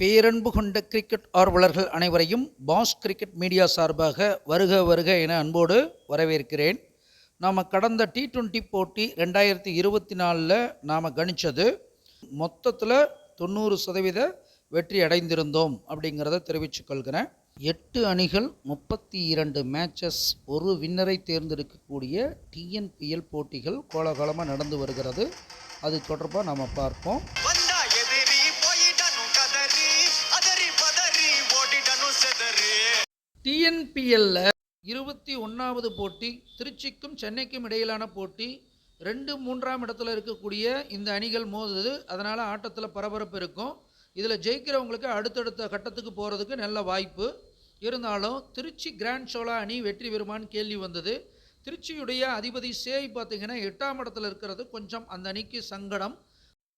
பேரன்பு கொண்ட கிரிக்கெட் ஆர்வலர்கள் அனைவரையும் பாஸ் கிரிக்கெட் மீடியா சார்பாக வருக வருக என அன்போடு வரவேற்கிறேன். நாம் கடந்த டி ட்வெண்ட்டி போட்டி ரெண்டாயிரத்தி இருபத்தி நாலில் நாம் கணித்தது மொத்தத்தில் தொண்ணூறு சதவீத வெற்றி அடைந்திருந்தோம் அப்படிங்கிறத தெரிவித்துக்கொள்கிறேன் எட்டு அணிகள் முப்பத்தி இரண்டு மேட்சஸ் ஒரு வின்னரை தேர்ந்தெடுக்கக்கூடிய டிஎன்பிஎல் போட்டிகள் கோலாகலமாக நடந்து வருகிறது. அது தொடர்பாக நாம் பார்ப்போம். டிஎன்பிஎல்ல இருபத்தி ஒன்றாவது போட்டி திருச்சிக்கும் சென்னைக்கும் இடையிலான போட்டி ரெண்டு மூன்றாம் இடத்துல இருக்கக்கூடிய இந்த அணிகள் மோதுது. அதனால் ஆட்டத்தில் பரபரப்பு இருக்கும். இதில் ஜெயிக்கிறவங்களுக்கு அடுத்தடுத்த கட்டத்துக்கு போகிறதுக்கு நல்ல வாய்ப்பு. இருந்தாலும் திருச்சி கிராண்ட் சோலா அணி வெற்றி பெறுமான்னு கேள்வி வந்தது. திருச்சியுடைய அதிபதி சேய் பார்த்தீங்கன்னா எட்டாம் இடத்துல இருக்கிறது. கொஞ்சம் அந்த அணிக்கு சங்கடம்.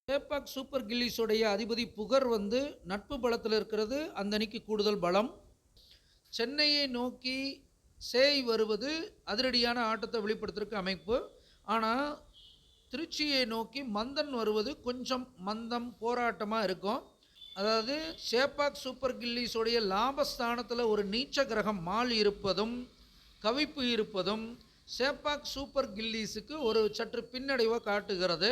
சேப்பாக் சூப்பர் கில்லிஸுடைய அதிபதி புகர் வந்து நட்பு பலத்தில் இருக்கிறது அந்த அணிக்கு கூடுதல் பலம். சென்னையை நோக்கி சேய் வருவது அதிரடியான ஆட்டத்தை வெளிப்படுத்துறதுக்கு அமைப்பு. ஆனால் திருச்சியை நோக்கி மந்தன் வருவது கொஞ்சம் மந்தம் போராட்டமாக இருக்கும். அதாவது சேப்பாக் சூப்பர் கில்லிஸுடைய லாபஸ்தானத்தில் ஒரு நீச்ச கிரகம் மால் இருப்பதும் கவிப்பு இருப்பதும் சேப்பாக் சூப்பர் கில்லிஸுக்கு ஒரு சற்று பின்னடைவை காட்டுகிறது.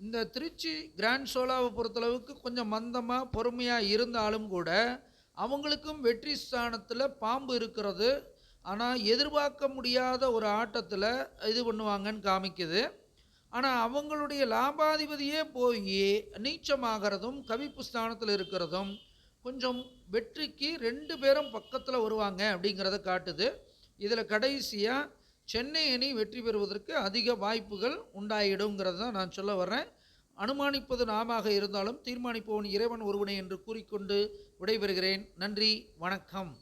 இந்த திருச்சி கிராண்ட் சோலாவை பொறுத்தளவுக்கு கொஞ்சம் மந்தமாக பொறுமையாக இருந்தாலும் கூட அவங்களுக்கும் வெற்றி ஸ்தானத்தில் பாம்பு இருக்கிறது. ஆனால் எதிர்பார்க்க முடியாத ஒரு ஆட்டத்தில் இது பண்ணுவாங்கன்னு காமிக்குது. ஆனால் அவங்களுடைய லாபாதிபதியே போய் நீச்சமாகிறதும் கவிப்பு ஸ்தானத்தில் இருக்கிறதும் கொஞ்சம் வெற்றிக்கு ரெண்டு பேரும் பக்கத்தில் வருவாங்க அப்படிங்கிறத காட்டுது. இதில் கடைசியாக சென்னை அணி வெற்றி பெறுவதற்கு அதிக வாய்ப்புகள் உண்டாயிடுங்கிறது தான் நான் சொல்ல வர்றேன். அனுமானிப்பது நாமாக இருந்தாலும் தீர்மானிப்பவன் இறைவன் ஒருவனை என்று கூறிக்கொண்டு விடைபெறுகிறேன். நன்றி வணக்கம்.